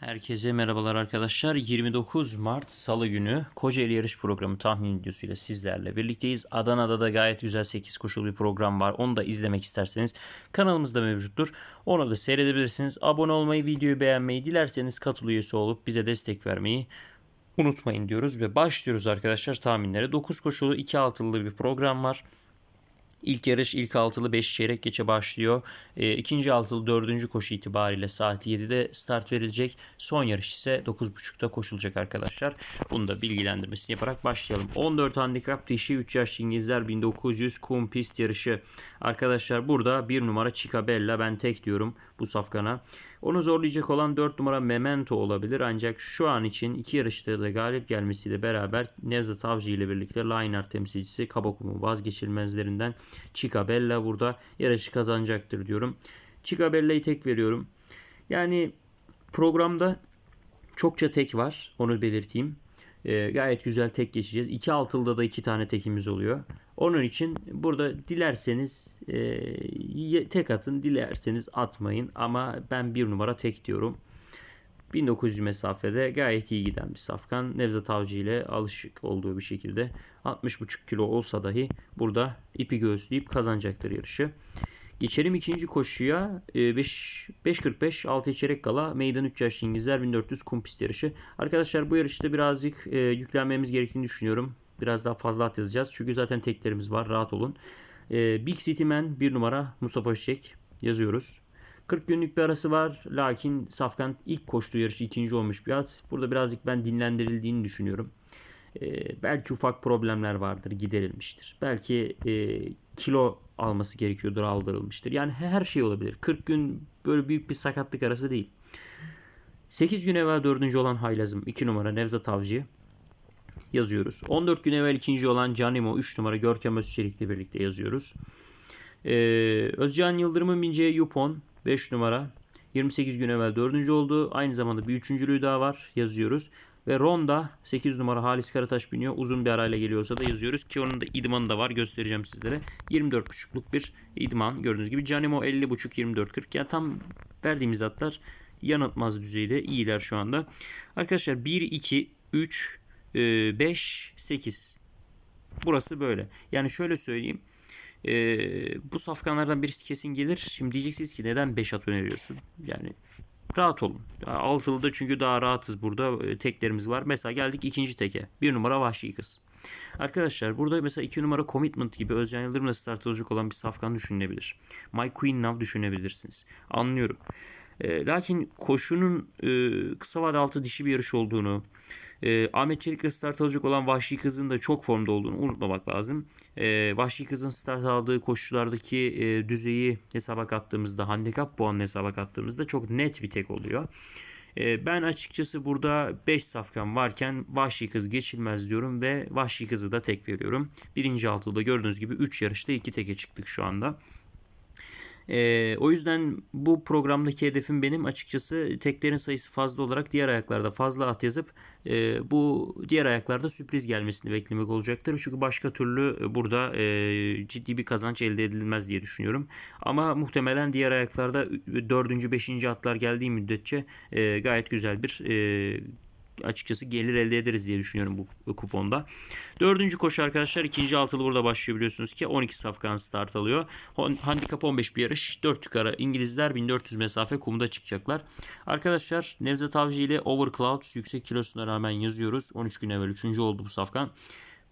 Herkese merhabalar arkadaşlar. 29 Mart Salı günü Kocaeli Yarış Programı tahmin videosuyla sizlerle birlikteyiz. Adana'da da gayet güzel 8 koşulu bir program var. Onu da izlemek isterseniz kanalımızda mevcuttur. Onu da seyredebilirsiniz. Abone olmayı, videoyu beğenmeyi, dilerseniz katıl üyesi olup bize destek vermeyi unutmayın diyoruz. Ve başlıyoruz arkadaşlar tahminlere. 9 koşulu 2 altılı bir program var. İlk yarış ilk altılı 5 çeyrek geçe başlıyor. E, ikinci altılı dördüncü koşu itibariyle saat 7'de start verilecek. Son yarış ise 9.30'da koşulacak arkadaşlar. Bunu da bilgilendirmesini yaparak başlayalım. 14 handikap dişi 3 yaş İngilizler 1900 kum pist yarışı. Arkadaşlar burada bir numara Bella ben tek diyorum bu safkana. Onu zorlayacak olan 4 numara Memento olabilir ancak şu an için iki yarışta da galip gelmesiyle beraber Nevzat Avcı ile birlikte Liner temsilcisi Kabakum'un vazgeçilmezlerinden Bella burada yarışı kazanacaktır diyorum. Bella'yı tek veriyorum. Yani programda çokça tek var onu belirteyim. E, gayet güzel tek geçeceğiz. İki altılda da iki tane tekimiz oluyor. Onun için burada dilerseniz e, tek atın, dilerseniz atmayın. Ama ben bir numara tek diyorum. 1900 mesafede gayet iyi giden bir safkan. Nevzat Avcı ile alışık olduğu bir şekilde 60,5 kilo olsa dahi burada ipi göğüsleyip kazanacaktır yarışı. Geçelim ikinci koşuya. 5.45 ee, 6 içerek kala meydan 3 yaş İngilizler 1400 kum pist yarışı. Arkadaşlar bu yarışta birazcık e, yüklenmemiz gerektiğini düşünüyorum. Biraz daha fazla at yazacağız. Çünkü zaten teklerimiz var. Rahat olun. E, Big City Man 1 numara Mustafa Çiçek yazıyoruz. 40 günlük bir arası var. Lakin Safkan ilk koştuğu yarışı ikinci olmuş bir at. Burada birazcık ben dinlendirildiğini düşünüyorum. E, belki ufak problemler vardır. Giderilmiştir. Belki e, kilo alması gerekiyordur aldırılmıştır. Yani her şey olabilir. 40 gün böyle büyük bir sakatlık arası değil. 8 gün evvel 4. olan Haylazım 2 numara Nevzat Avcı yazıyoruz. 14 gün evvel ikinci olan Canimo 3 numara Görkem Özçelik'le birlikte yazıyoruz. Ee, Özcan Yıldırım'ın bineceği Yupon 5 numara 28 gün evvel 4. oldu. Aynı zamanda bir üçüncülüğü daha var yazıyoruz. Ve Ronda 8 numara Halis Karataş biniyor. Uzun bir arayla geliyorsa da yazıyoruz ki onun da idmanı da var göstereceğim sizlere. 24.5'luk bir idman gördüğünüz gibi. Canimo 50.5 24.40 yani tam verdiğimiz atlar yanıltmaz düzeyde iyiler şu anda. Arkadaşlar 1 2 3 5 8 Burası böyle. Yani şöyle söyleyeyim. Ee, bu safkanlardan birisi kesin gelir. Şimdi diyeceksiniz ki neden 5 at öneriyorsun? Yani rahat olun. Altılıda çünkü daha rahatız burada. E, teklerimiz var. Mesela geldik ikinci teke. Bir numara Vahşi Kız. Arkadaşlar burada mesela iki numara Commitment gibi Özcan Yıldırım'la start olacak olan bir safkan düşünülebilir. My Queen Now düşünebilirsiniz. Anlıyorum. E, lakin koşunun e, kısa vade altı dişi bir yarış olduğunu, e, Ahmet Çelik'le start alacak olan Vahşi Kız'ın da çok formda olduğunu unutmamak lazım. E, Vahşi Kız'ın start aldığı koşulardaki e, düzeyi hesaba kattığımızda, handikap puanını hesaba kattığımızda çok net bir tek oluyor. E, ben açıkçası burada 5 safkan varken Vahşi Kız geçilmez diyorum ve Vahşi Kız'ı da tek veriyorum. Birinci altıda gördüğünüz gibi 3 yarışta 2 teke çıktık şu anda. E, o yüzden bu programdaki hedefim benim açıkçası teklerin sayısı fazla olarak diğer ayaklarda fazla at yazıp e, bu diğer ayaklarda sürpriz gelmesini beklemek olacaktır. Çünkü başka türlü burada e, ciddi bir kazanç elde edilmez diye düşünüyorum. Ama muhtemelen diğer ayaklarda 4. 5. atlar geldiği müddetçe e, gayet güzel bir e, açıkçası gelir elde ederiz diye düşünüyorum bu kuponda. Dördüncü koşu arkadaşlar ikinci altılı burada başlıyor biliyorsunuz ki 12 safkan start alıyor. Handikap 15 bir yarış. 4 yukarı İngilizler 1400 mesafe kumda çıkacaklar. Arkadaşlar Nevzat Avcı ile Overcloud yüksek kilosuna rağmen yazıyoruz. 13 gün evvel 3. oldu bu safkan.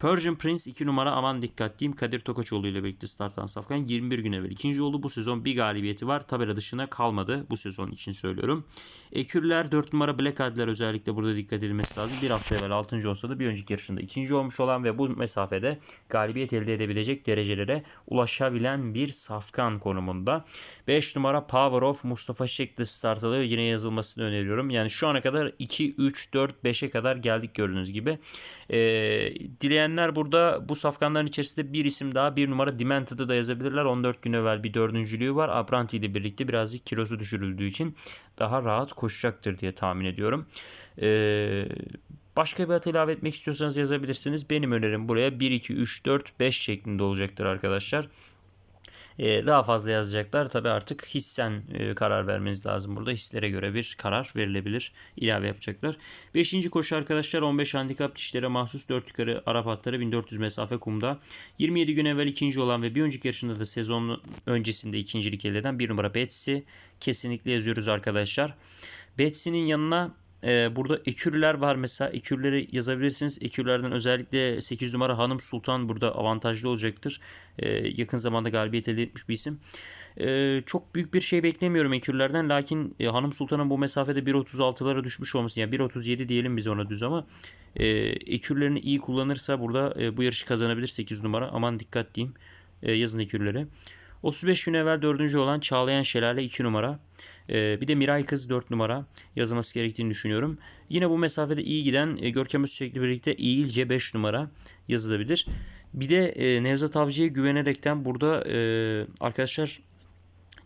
Persian Prince 2 numara aman dikkat diyeyim. Kadir Tokaçoğlu ile birlikte startan Safkan 21 gün evvel ikinci oldu. Bu sezon bir galibiyeti var. Tabela dışına kalmadı. Bu sezon için söylüyorum. Ekürler 4 numara Black Adler özellikle burada dikkat edilmesi lazım. Bir hafta evvel 6. olsa da bir önceki yarışında ikinci olmuş olan ve bu mesafede galibiyet elde edebilecek derecelere ulaşabilen bir Safkan konumunda. 5 numara Power of Mustafa Şekli start alıyor. Yine yazılmasını öneriyorum. Yani şu ana kadar 2, 3, 4, 5'e kadar geldik gördüğünüz gibi. E, dileyenler burada bu safkanların içerisinde bir isim daha bir numara Demented'ı da yazabilirler. 14 gün evvel bir dördüncülüğü var. Abranti ile birlikte birazcık kilosu düşürüldüğü için daha rahat koşacaktır diye tahmin ediyorum. Eee Başka bir at ilave etmek istiyorsanız yazabilirsiniz. Benim önerim buraya 1, 2, 3, 4, 5 şeklinde olacaktır arkadaşlar. E, daha fazla yazacaklar. Tabi artık hissen e, karar vermeniz lazım burada. Hislere göre bir karar verilebilir. ilave yapacaklar. Beşinci koşu arkadaşlar 15 handikap dişlere mahsus 4 yukarı Arap atları 1400 mesafe kumda. 27 gün evvel ikinci olan ve bir önceki yarışında da sezon öncesinde ikincilik elde eden bir numara Betsy. Kesinlikle yazıyoruz arkadaşlar. Betsy'nin yanına ee, burada ekürler var mesela. Ekürleri yazabilirsiniz. Ekürlerden özellikle 8 numara Hanım Sultan burada avantajlı olacaktır. Ee, yakın zamanda galibiyet elde etmiş bir isim. Ee, çok büyük bir şey beklemiyorum ekürlerden. Lakin e, Hanım Sultan'ın bu mesafede 1.36'lara düşmüş olması. Yani 1.37 diyelim biz ona düz ama e, ekürlerini iyi kullanırsa burada e, bu yarışı kazanabilir 8 numara. Aman dikkat diyeyim. E, yazın ekürleri. 35 gün evvel dördüncü olan Çağlayan Şelale 2 numara. Ee, bir de Miray Kız 4 numara yazılması gerektiğini düşünüyorum. Yine bu mesafede iyi giden e, Görkem Özçelik'le birlikte İyilce 5 numara yazılabilir. Bir de e, Nevzat Avcı'ya güvenerekten burada e, arkadaşlar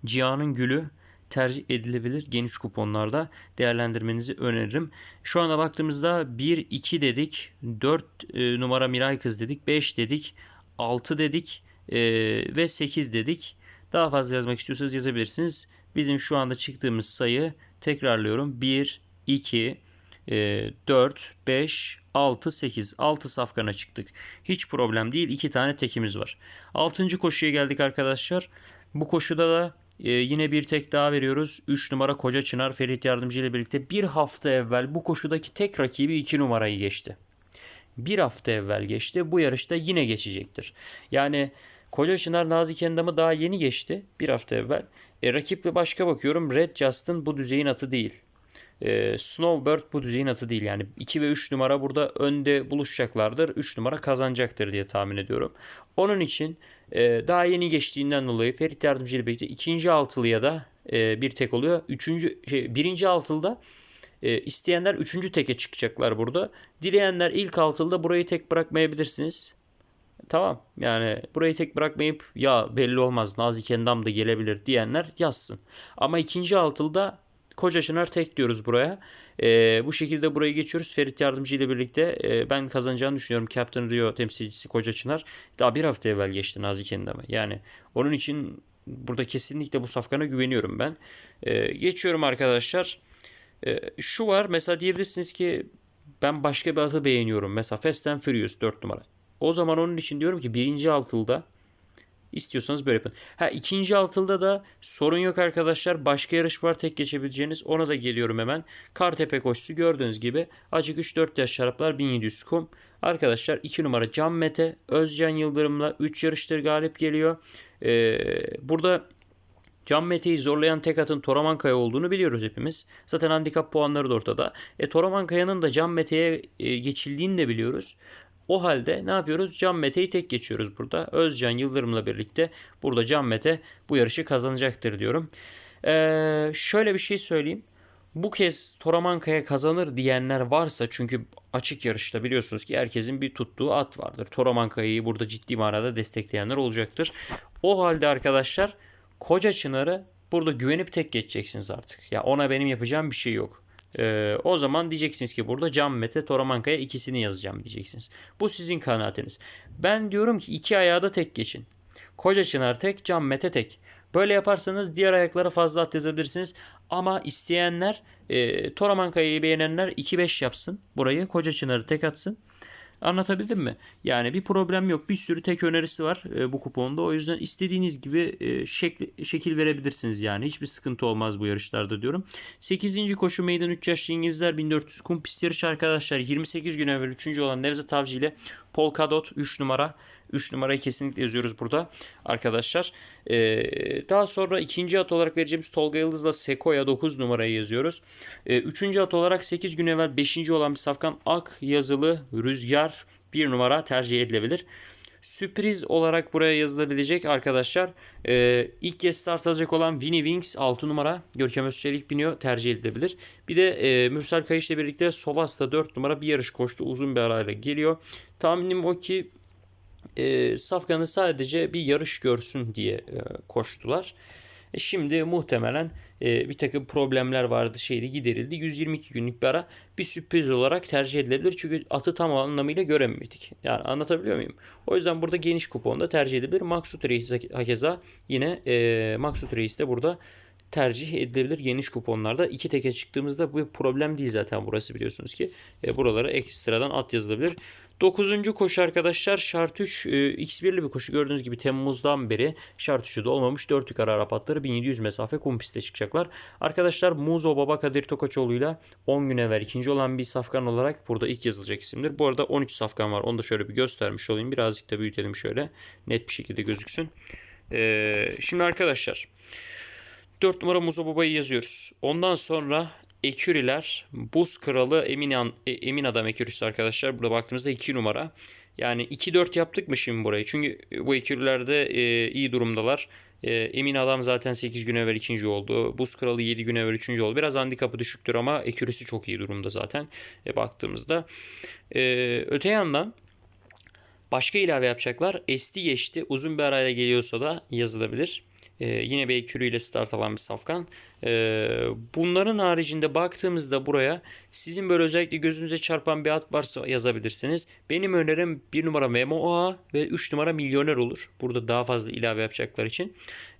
Cihan'ın Gülü tercih edilebilir geniş kuponlarda değerlendirmenizi öneririm. Şu anda baktığımızda 1 2 dedik, 4 e, numara Miray Kız dedik, 5 dedik, 6 dedik ve 8 dedik. Daha fazla yazmak istiyorsanız yazabilirsiniz. Bizim şu anda çıktığımız sayı tekrarlıyorum. 1, 2, 4, 5, 6, 8. 6 safkana çıktık. Hiç problem değil. 2 tane tekimiz var. 6. koşuya geldik arkadaşlar. Bu koşuda da e, yine bir tek daha veriyoruz. 3 numara Koca Çınar Ferit Yardımcı ile birlikte bir hafta evvel bu koşudaki tek rakibi 2 numarayı geçti. Bir hafta evvel geçti. Bu yarışta yine geçecektir. Yani Koca Çınar Nazi Kendam'ı daha yeni geçti. Bir hafta evvel. E, rakiple başka bakıyorum. Red Justin bu düzeyin atı değil. E, Snowbird bu düzeyin atı değil. Yani 2 ve 3 numara burada önde buluşacaklardır. 3 numara kazanacaktır diye tahmin ediyorum. Onun için e, daha yeni geçtiğinden dolayı Ferit Yardımcı ile birlikte ikinci altılıya da e, bir tek oluyor. Üçüncü, şey, birinci altılda e, isteyenler üçüncü teke çıkacaklar burada. Dileyenler ilk altılda burayı tek bırakmayabilirsiniz. Tamam yani burayı tek bırakmayıp ya belli olmaz Nazi Kendam da gelebilir diyenler yazsın. Ama ikinci altılda Koca Çınar tek diyoruz buraya. E, bu şekilde burayı geçiyoruz. Ferit Yardımcı ile birlikte e, ben kazanacağını düşünüyorum. Captain Rio temsilcisi Koca Çınar. Daha bir hafta evvel geçti Nazi Kendam'a. Yani onun için burada kesinlikle bu safkana güveniyorum ben. E, geçiyorum arkadaşlar. E, şu var mesela diyebilirsiniz ki ben başka bir atı beğeniyorum. Mesela Fast and Furious 4 numara. O zaman onun için diyorum ki birinci altılda istiyorsanız böyle yapın. Ha ikinci altılda da sorun yok arkadaşlar. Başka yarış var tek geçebileceğiniz. Ona da geliyorum hemen. Kartepe koşusu gördüğünüz gibi. Açık 3-4 yaş şaraplar 1700 kum. Arkadaşlar 2 numara Can Mete. Özcan Yıldırım'la 3 yarıştır galip geliyor. Ee, burada Can Mete'yi zorlayan tek atın Toraman Kaya olduğunu biliyoruz hepimiz. Zaten handikap puanları da ortada. E, Toraman Kaya'nın da Can Mete'ye e, geçildiğini de biliyoruz. O halde ne yapıyoruz? Can Mete'yi tek geçiyoruz burada. Özcan Yıldırım'la birlikte burada Can Mete bu yarışı kazanacaktır diyorum. Ee, şöyle bir şey söyleyeyim. Bu kez Toramankaya kazanır diyenler varsa çünkü açık yarışta biliyorsunuz ki herkesin bir tuttuğu at vardır. Toramankaya'yı burada ciddi manada destekleyenler olacaktır. O halde arkadaşlar Koca Çınar'ı burada güvenip tek geçeceksiniz artık. Ya ona benim yapacağım bir şey yok. Ee, o zaman diyeceksiniz ki burada Can Mete Toramanka'ya ikisini yazacağım diyeceksiniz. Bu sizin kanaatiniz. Ben diyorum ki iki ayağı da tek geçin. Koca Çınar tek, Can Mete tek. Böyle yaparsanız diğer ayaklara fazla at yazabilirsiniz. Ama isteyenler e, Toramanka'yı beğenenler 2-5 yapsın. Burayı Koca Çınar'ı tek atsın. Anlatabildim mi? Yani bir problem yok. Bir sürü tek önerisi var e, bu kuponda. O yüzden istediğiniz gibi e, şekli, şekil verebilirsiniz yani. Hiçbir sıkıntı olmaz bu yarışlarda diyorum. 8. koşu meydan 3 yaşlı İngilizler 1400 kum pist yarışı arkadaşlar. 28 gün evvel 3. olan Nevzat Avcı ile Polkadot 3 numara 3 numarayı kesinlikle yazıyoruz burada arkadaşlar. Ee, daha sonra ikinci at olarak vereceğimiz Tolga Yıldız'la Sekoya 9 numarayı yazıyoruz. Ee, üçüncü at olarak 8 gün evvel 5. olan bir safkan Ak yazılı Rüzgar 1 numara tercih edilebilir. Sürpriz olarak buraya yazılabilecek arkadaşlar. Ee, ilk kez start alacak olan Winnie Wings 6 numara. Görkem Özçelik biniyor tercih edilebilir. Bir de e, Mürsel Kayış ile birlikte Sovas'ta 4 numara bir yarış koştu. Uzun bir arayla geliyor. Tahminim o ki e, Safkan'ı sadece bir yarış görsün diye e, koştular. E şimdi muhtemelen e, bir takım problemler vardı şeydi giderildi. 122 günlük bir ara bir sürpriz olarak tercih edilebilir. Çünkü atı tam anlamıyla göremiyorduk. Yani anlatabiliyor muyum? O yüzden burada geniş kuponda tercih edilebilir. Maksut Reis hakeza yine e, Maksut Reis de burada tercih edilebilir geniş kuponlarda. iki teke çıktığımızda bu problem değil zaten burası biliyorsunuz ki. E, buralara ekstradan at yazılabilir. 9. koşu arkadaşlar şart 3 e, x1'li bir koşu gördüğünüz gibi Temmuz'dan beri şart 3'ü de olmamış 4 yukarı Arap atları 1700 mesafe kum piste çıkacaklar. Arkadaşlar Muzo Baba Kadir Tokaçoğlu'yla 10 gün evvel ikinci olan bir safkan olarak burada ilk yazılacak isimdir. Bu arada 13 safkan var onu da şöyle bir göstermiş olayım birazcık da büyütelim şöyle net bir şekilde gözüksün. Ee, şimdi arkadaşlar 4 numara Muzo Baba'yı yazıyoruz. Ondan sonra Eküriler, Buz Kralı Emin, e, Emin Adam Ekürisi arkadaşlar. Burada baktığımızda 2 numara. Yani 2-4 yaptık mı şimdi burayı? Çünkü bu Ekürilerde e, iyi durumdalar. E, Emin Adam zaten 8 gün evvel ikinci oldu. Buz Kralı 7 gün evvel üçüncü oldu. Biraz handikapı düşüktür ama Ekürisi çok iyi durumda zaten e, baktığımızda. E, öte yandan başka ilave yapacaklar. Esti geçti. Uzun bir arayla geliyorsa da yazılabilir. Ee, yine bir ekürü ile start alan bir safkan. Ee, bunların haricinde baktığımızda buraya sizin böyle özellikle gözünüze çarpan bir at varsa yazabilirsiniz. Benim önerim 1 numara Memo Ağa ve 3 numara Milyoner olur. Burada daha fazla ilave yapacaklar için.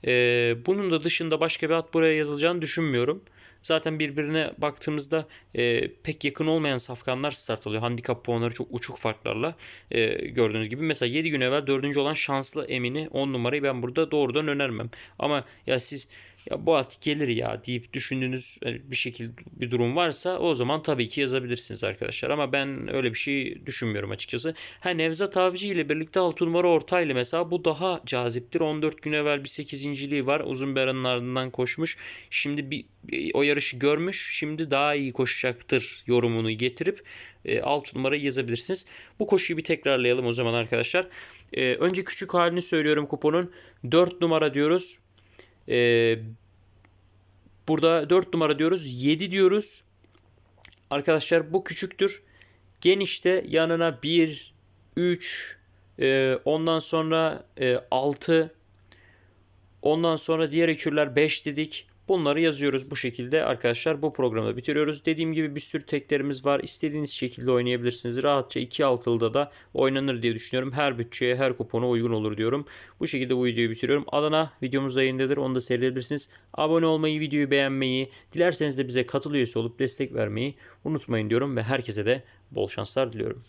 Ee, bunun da dışında başka bir at buraya yazılacağını düşünmüyorum. Zaten birbirine baktığımızda e, pek yakın olmayan safkanlar start alıyor. Handikap puanları çok uçuk farklarla e, gördüğünüz gibi. Mesela 7 gün evvel 4. olan şanslı Emin'i 10 numarayı ben burada doğrudan önermem. Ama ya siz ya bu at gelir ya deyip düşündüğünüz bir şekilde bir durum varsa o zaman tabii ki yazabilirsiniz arkadaşlar. Ama ben öyle bir şey düşünmüyorum açıkçası. Ha Nevzat Avcı ile birlikte 6 numara ortayla mesela bu daha caziptir. 14 gün evvel bir 8.liği var. Uzun bir aranın ardından koşmuş. Şimdi bir, bir o yarışı görmüş. Şimdi daha iyi koşacaktır yorumunu getirip e, 6 numarayı yazabilirsiniz. Bu koşuyu bir tekrarlayalım o zaman arkadaşlar. E, önce küçük halini söylüyorum kuponun. 4 numara diyoruz. Ee, burada 4 numara diyoruz. 7 diyoruz. Arkadaşlar bu küçüktür. Genişte yanına 1, 3, e, ondan sonra e, 6, ondan sonra diğer ekürler 5 dedik. Bunları yazıyoruz bu şekilde arkadaşlar. Bu programda bitiriyoruz. Dediğim gibi bir sürü teklerimiz var. İstediğiniz şekilde oynayabilirsiniz. Rahatça 2 altılıda da oynanır diye düşünüyorum. Her bütçeye, her kupona uygun olur diyorum. Bu şekilde bu videoyu bitiriyorum. Adana videomuz yayındadır. Onu da seyredebilirsiniz. Abone olmayı, videoyu beğenmeyi, dilerseniz de bize katıl üyesi olup destek vermeyi unutmayın diyorum ve herkese de bol şanslar diliyorum.